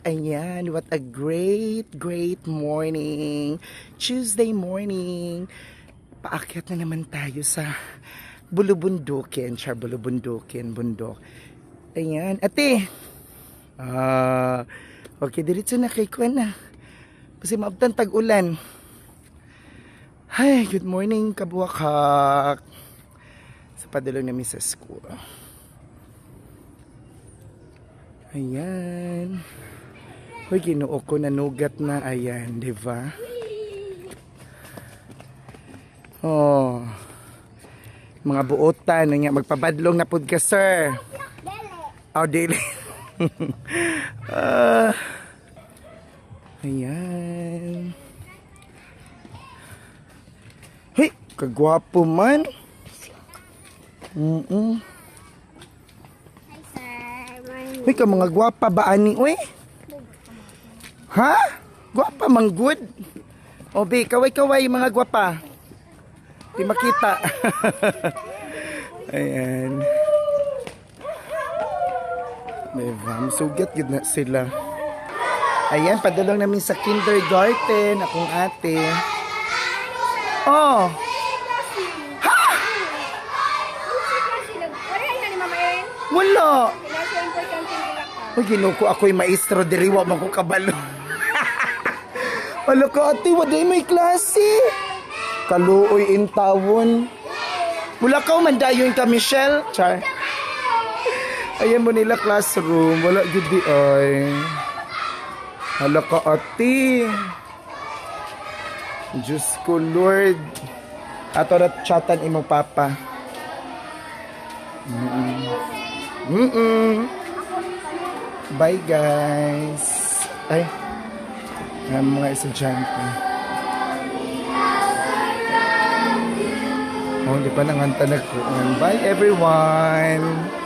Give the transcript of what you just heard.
Ayan, what a great, great morning. Tuesday morning. Paakyat na naman tayo sa Bulubundukin. Char, Bulubundukin, bundok. Ayan, ate. Ah, okay, diretso na kay Kwan na. Kasi maabtan tag-ulan. Hi, good morning, kabuwakak. Sa padulong namin sa school. Ayan. Hoy, ginoo ko nanugat na. Ayan, di ba? Oh. Mga buotan, ano nga, magpabadlong na pud ka, sir. Oh, dili. Ah. ayan. Hey, kagwapo man. Mm-mm. Hi, sir. Uy, ka mga gwapa ba ani, uy? Ha? Gwapa mang good? O, be, kaway-kaway mga gwapa. Di makita. Ayan. Diba, masugat yun na sila. Ayan, padulong namin sa kindergarten, akong ate. Oh, Erin. wala. Uy, ginuko ako'y maestro, diriwa man ko kabalo. Wala ka ate, waday may klase. Kaluoy in tawon. Wala ka mandayon ka, Michelle. Char. Ayan mo nila classroom. Wala gud di ay. Hala ka ate. Diyos ko, Lord. Ato na chatan imong papa. Mm-mm. Mm-mm. Bye guys. Ay. Ang mga estudyante. Oh, di pa nanganta na ko. Bye everyone.